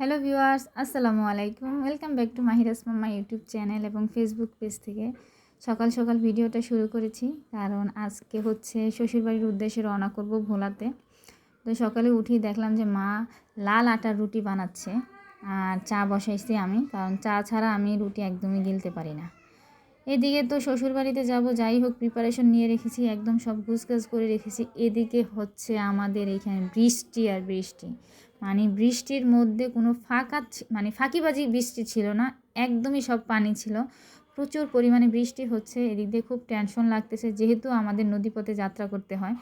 Hello viewers, আসসালামু আলাইকুম। Welcome back to Mahira's mamma YouTube channel এবং ফেসবুক পেজ থেকে। সকাল সকাল ভিডিওটা শুরু করেছি, কারণ আজকে হচ্ছে শ্বশুরবাড়ির উদ্দেশ্যে রওনা করব ভোলাতে। তো সকালে উঠেই দেখলাম যে মা লাল আটার রুটি বানাচ্ছে, আর চা বসাইছি আমি, কারণ চা ছাড়া আমি রুটি একদমই গিলতে পারি না। এদিকে তো শ্বশুরবাড়িতে যাব, যাই হোক প্রিপারেশন নিয়ে রেখেছি, একদম সব গুছগাছ করে রেখেছি। এদিকে হচ্ছে আমাদের এখানে বৃষ্টি আর বৃষ্টি। মানে বৃষ্টির মধ্যে কোনো ফাঁকা মানে ফাঁকিবাজি বৃষ্টি ছিল না, একদমই সব পানি ছিল। প্রচুর পরিমাণে বৃষ্টি হচ্ছে, এদিক দিয়ে খুব টেনশন লাগতেছে, যেহেতু আমাদের নদীপথে যাত্রা করতে হয়,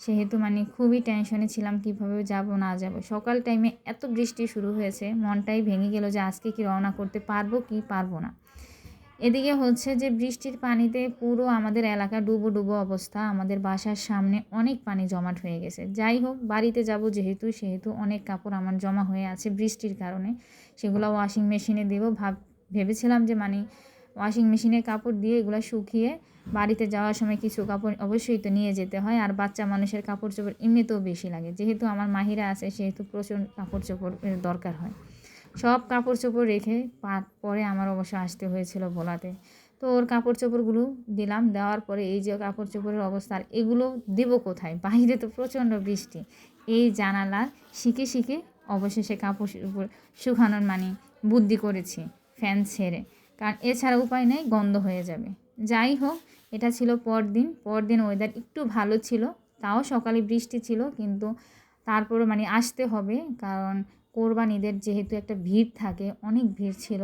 সেহেতু মানে খুবই টেনশনে ছিলাম, কীভাবে যাব, না যাব। সকাল টাইমে এত বৃষ্টি শুরু হয়েছে, মনটাই ভেঙে গেল যে আজকে কি রওনা করতে পারব, কি পারব না। এদিকে হচ্ছে যে বৃষ্টির পানিতে পুরো আমাদের এলাকা ডুবো ডুবো অবস্থা। আমাদের বাসার সামনে অনেক পানি জমাট হয়ে গেছে। যাই হোক, বাড়িতে যাব যেহেতু, সেহেতু অনেক কাপড় আমার জমা হয়ে আছে বৃষ্টির কারণে। সেগুলো ওয়াশিং মেশিনে দেবো। ভাব, ভেবেছিলাম যে মানে ওয়াশিং মেশিনে কাপড় দিয়ে এগুলো শুকিয়ে বাড়িতে যাওয়ার সময় কিছু কাপড় অবশ্যই তো নিয়ে যেতে হয়। আর বাচ্চা মানুষের কাপড় চোপড় এমনিতেও বেশি লাগে। যেহেতু আমার মাহিরা আছে, সেহেতু প্রচুর কাপড় চোপড় দরকার হয়। সব কাপড় চোপড় রেখে পরে আমার অবশ্য আসতে হয়েছিল ভোলাতে তো ওর কাপড় চোপড়গুলো দিলাম, দেওয়ার পরে এই যে কাপড় চোপড়ের অবস্থা, আর এগুলো দেবো কোথায়? বাইরে তো প্রচণ্ড বৃষ্টি। এই জানালার শিখে শিখে অবশেষে কাপড় শুকানোর মানে বুদ্ধি করেছি ফ্যান ছেড়ে। কারণ এছাড়া উপায় নেই, গন্ধ হয়ে যাবে। যাই হোক, এটা ছিল পরদিন। পরদিন ওয়েদার একটু ভালো ছিল, তাও সকালে বৃষ্টি ছিল, কিন্তু তারপরে মানে আসতে হবে, কারণ কোরবান ঈদের যেহেতু একটা ভিড় থাকে, অনেক ভিড় ছিল।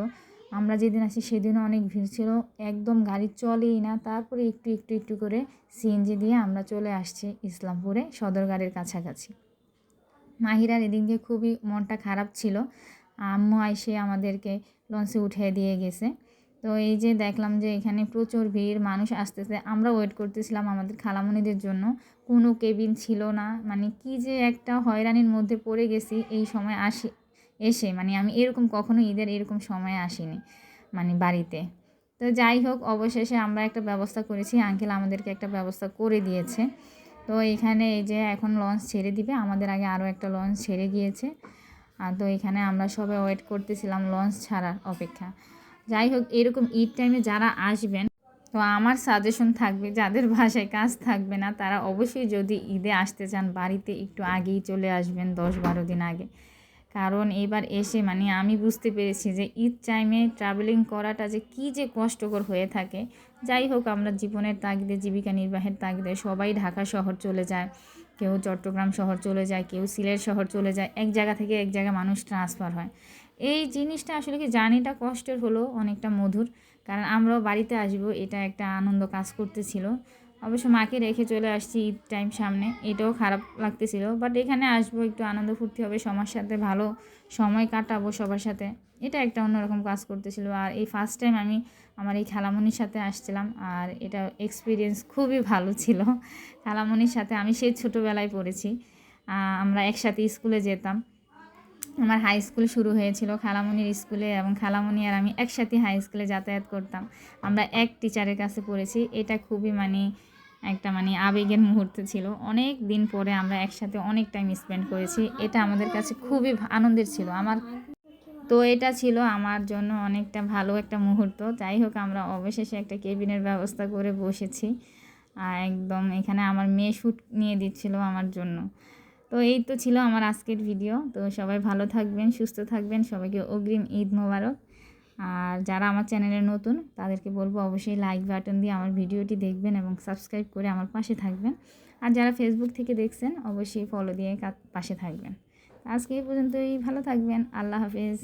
আমরা যেদিন আসি সেদিনও অনেক ভিড় ছিল। একদম গাড়ি চলেই না, তারপরে একটু একটু একটু করে সিএনজি দিয়ে আমরা চলে আসছি ইসলামপুরে সদরঘাটের কাছাকাছি। মাহিরার এদিনকে দিয়ে খুবই মনটা খারাপ ছিল। আম্মু আইসে আমাদেরকে লঞ্চে উঠে দিয়ে গেছে। তো এই যে দেখলাম যে এখানে প্রচুর ভিড়, মানুষ আসতেছে। আমরা ওয়েট করতেছিলাম আমাদের খালামণিদের জন্য। কোনো কেবিন ছিল না। মানে কি যে একটা হয়রানির মধ্যে পড়ে গেছি এই সময় আসি, এসে। মানে আমি এরকম কখনো ঈদের এরকম সময়ে আসিনি মানে বাড়িতে। তো যাই হোক, অবশেষে আমরা একটা ব্যবস্থা করেছি। আঙ্কেল আমাদেরকে একটা ব্যবস্থা করে দিয়েছে। তো এখানে এই যে এখন লঞ্চ ছেড়ে দিবে। আমাদের আগে আরও একটা লঞ্চ ছেড়ে গিয়েছে। আর তো এখানে আমরা সবাই ওয়েট করতেছিলাম লঞ্চ ছাড়ার অপেক্ষা। যাই হোক, এরকম ঈদ টাইমে যারা আসবেন, তো আমার সাজেশন থাকবে, যাদের ভাষায় কাজ থাকবে না, তারা অবশ্যই যদি ঈদে আসতে চান, বাড়িতে একটু আগেই চলে আসবেন, দশ বারো দিন আগে। কারণ এবার এসে মানে আমি বুঝতে পেরেছি যে ঈদ টাইমে ট্রাভেলিং করাটা যে কী যে কষ্টকর হয়ে থাকে। যাই হোক, আমরা জীবনের তাগিদে, জীবিকা নির্বাহের তাগিদে সবাই ঢাকা শহর চলে যায়। কেউ চট্টগ্রাম শহর চলে যায়, কেউ সিলেট শহর চলে যায়। এক জায়গা থেকে এক জায়গায় মানুষ ট্রান্সফার হয়। এই জিনিসটা আসলে কি জার্নিটা কষ্টের হলো অনেকটা মধুর। কারণ আমরাও বাড়িতে আসব, এটা একটা আনন্দ কাজ করতেছিল। অবশ্য মাকে রেখে চলে আসছি ঈদ টাইম সামনে, এটাও খারাপ লাগতেছিল। বাট এখানে আসব, একটু আনন্দ ফুর্তি হবে, সবার সাথে ভালো সময় কাটাবো সবার সাথে। এটা একটা অন্যরকম কাজ করতেছিল। আর এই ফার্স্ট টাইম আমি আমার এই খালামণির সাথে আসছিলাম, আর এটা এক্সপিরিয়েন্স খুবই ভালো ছিল। খালামণির সাথে আমি সেই ছোটোবেলায় পড়েছি। আমরা একসাথে স্কুলে যেতাম। আমার হাই স্কুল শুরু হয়েছিল খালামণির স্কুলে এবং খালামণি আর আমি একসাথে হাই স্কুলে যাতায়াত করতাম। আমরা এক টিচারের কাছে পড়েছি। এটা খুবই মানে একটা মানে আবেগের মুহূর্ত ছিল। অনেক দিন পরে আমরা একসাথে অনেক টাইম স্পেন্ড করেছি। এটা আমাদের কাছে খুবই আনন্দের ছিল। আমার তো এটা ছিল আমার জন্য অনেকটা ভালো একটা মুহূর্ত। যাই হোক, আমরা অবশেষে একটা কেবিনের ব্যবস্থা করে বসেছি। একদম এখানে আমার মেয়ে শ্যুট নিয়ে দিচ্ছিল আমার জন্য। তো এই তো ছিল আমার আজকের ভিডিও তো সবাই ভালো থাকবেন, সুস্থ থাকবেন। সবাইকে অগ্রিম ঈদ মোবারক। আর যারা আমার চ্যানেলে নতুন, তাদেরকে বলব অবশ্যই লাইক বাটন দিয়ে আমার ভিডিওটি দেখবেন এবং সাবস্ক্রাইব করে আমার পাশে থাকবেন। আর যারা ফেসবুক থেকে দেখছেন, অবশ্যই ফলো দিয়ে পাশে থাকবেন। আজকে এই পর্যন্তই, ভালো থাকবেন। আল্লাহ হাফেজ।